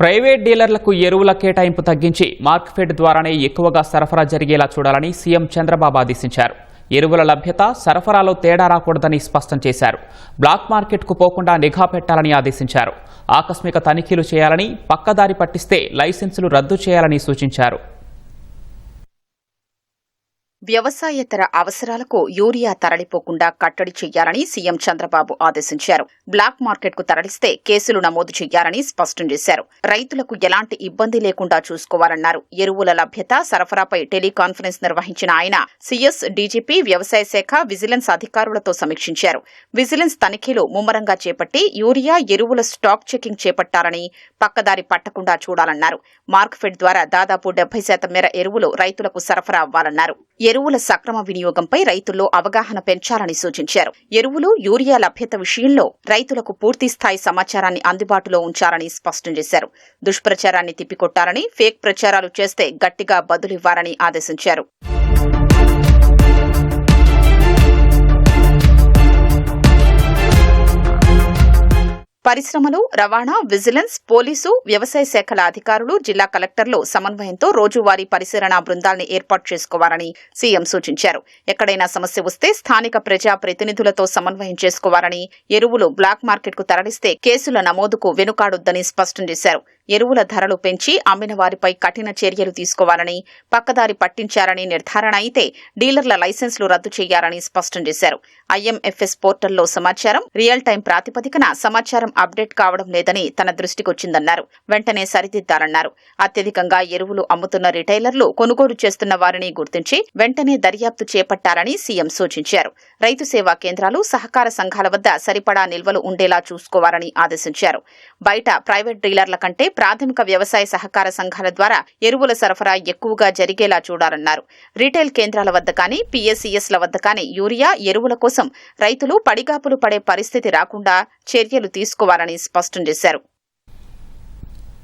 Private డీలర్లకు ఎరువుల కేటాయింపు తగ్గించి మార్క్ఫెడ్ ద్వారానే ఎక్కువగా సరఫరా జరిగేలా చూడాలని సీఎం చంద్రబాబు ఆదేశించారు. ఎరువుల లభ్యత సరఫరాలో తేడా రాకూడదని స్పష్టం చేశారు. బ్లాక్ మార్కెట్కు పోకుండా నిఘా పెట్టాలని ఆదేశించారు. ఆకస్మిక తనిఖీలు చేయాలని పక్కదారి పట్టిస్తే లైసెన్సులు రద్దు చేయాలని సూచించారు. వ్యవసాయేతర అవసరాలకు యూరియా తరలిపోకుండా కట్టడి చేయాలని సీఎం చంద్రబాబు ఆదేశించారు. బ్లాక్ మార్కెట్కు తరలిస్తే కేసులు నమోదు చేయాలని స్పష్టం చేశారు. రైతులకు ఎలాంటి ఇబ్బంది లేకుండా చూసుకోవాలన్నారు. ఎరువుల లభ్యత సరఫరాపై టెలికాన్ఫరెన్స్ నిర్వహించిన ఆయన సీఎస్ డీజీపీ వ్యవసాయ శాఖ విజిలెన్స్ అధికారులతో సమీక్షించారు. విజిలెన్స్ తనిఖీలు ముమ్మరంగా చేపట్టి యూరియా ఎరువుల స్టాక్ చెకింగ్ చేపట్టాలని పక్కదారి పట్టకుండా చూడాలన్నారు. మార్క్ఫెడ్ ద్వారా దాదాపు డెబ్బై శాతం మేర ఎరువులు రైతులకు సరఫరా అవ్వాలన్నారు. ఎరువుల సక్రమ వినియోగంపై రైతుల్లో అవగాహన పెంచాలని సూచించారు. ఎరువులు యూరియా లభ్యత విషయంలో రైతులకు పూర్తి స్థాయి సమాచారాన్ని అందుబాటులో ఉంచాలని స్పష్టం చేశారు. దుష్ప్రచారాన్ని తిప్పికొట్టాలని ఫేక్ ప్రచారాలు చేస్తే గట్టిగా బదులివ్వాలని ఆదేశించారు. పరిశ్రమలు రవాణా విజిలెన్స్ పోలీసు వ్యవసాయ శాఖల అధికారులు జిల్లా కలెక్టర్లు సమన్వయంతో రోజువారీ పరిశీలన బృందాల్ని ఏర్పాటు చేసుకోవాలని సీఎం సూచించారు. ఎక్కడైనా సమస్య వస్తే స్థానిక ప్రజా ప్రతినిధులతో సమన్వయం చేసుకోవాలని ఎరువులు బ్లాక్ మార్కెట్కు తరలిస్తే కేసుల నమోదుకు వెనుకాడొద్దని స్పష్టం చేశారు. ఎరువుల ధరలు పెంచి అమ్మిన వారిపై కఠిన చర్యలు తీసుకోవాలని పక్కదారి పట్టించారని నిర్ధారణ అయితే డీలర్ల లైసెన్సులు రద్దు చేయాలని స్పష్టం చేశారు. ఐఎంఎఫ్ఎస్ పోర్టల్లో సమాచారం రియల్ టైం ప్రాతిపదికన సమాచారం అప్డేట్ కావడం లేదని తన దృష్టికొచ్చిందన్నారు. వెంటనే సరిదిద్దాలన్నారు. అత్యధికంగా ఎరువులు అమ్ముతున్న రిటైలర్లు కొనుగోలు చేస్తున్న వారిని గుర్తించి వెంటనే దర్యాప్తు చేపట్టాలని సీఎం సూచించారు. రైతు సేవా కేంద్రాలు సహకార సంఘాల వద్ద సరిపడా నిల్వలు ఉండేలా చూసుకోవాలని ఆదేశించారు. బయట ప్రైవేట్ డీలర్ల కంటే ప్రాథమిక వ్యవసాయ సహకార సంఘాల ద్వారా ఎరువుల సరఫరా ఎక్కువగా జరిగేలా చూడాలన్నారు. రీటైల్ కేంద్రాల వద్ద కానీ పీఎస్సీఎస్ల వద్ద కానీ యూరియా ఎరువుల కోసం రైతులు పడిగాపులు పడే పరిస్థితి రాకుండా చర్యలు తీసుకోవాలని స్పష్టం చేశారు.